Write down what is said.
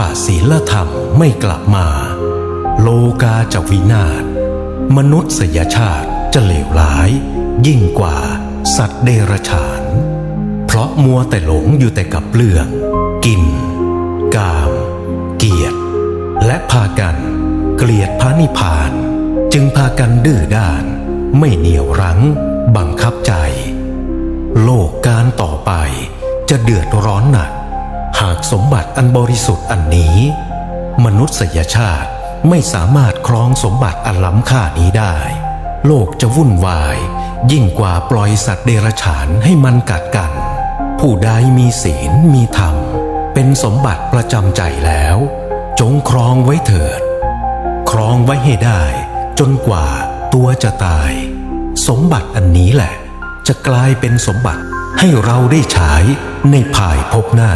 ถ้าศีลธรรมไม่กลับมา โลกาจะวินาศ มนุษยชาติจะเลวร้าย ยิ่งกว่าสัตว์เดรัจฉาน เพราะมัวแต่หลงอยู่แต่กับเรื่อง กิน กาม เกียรติ และพากัน เกลียดพระนิพพาน จึงพากันดื้อด้าน ไม่เหนียวรั้ง บังคับใจ โลกการต่อไปจะเดือดร้อนหนักากสมบัติอันบริสุทธิ์อันนี้ มนุษยชาติไม่สามารถครองสมบัติอันล้ำค่านี้ได้ โลกจะวุ่นวาย ยิ่งกว่าปล่อยสัตว์เดรัจฉานให้มันกัดกัน ผู้ใดมีศีลมีธรรม เป็นสมบัติประจำใจแล้ว จงครองไว้เถิด ครองไว้ให้ได้ จนกว่าตัวจะตาย สมบัติอันนี้แหละ จะกลายเป็นสมบัติให้เราได้ใช้ในภายภพหน้า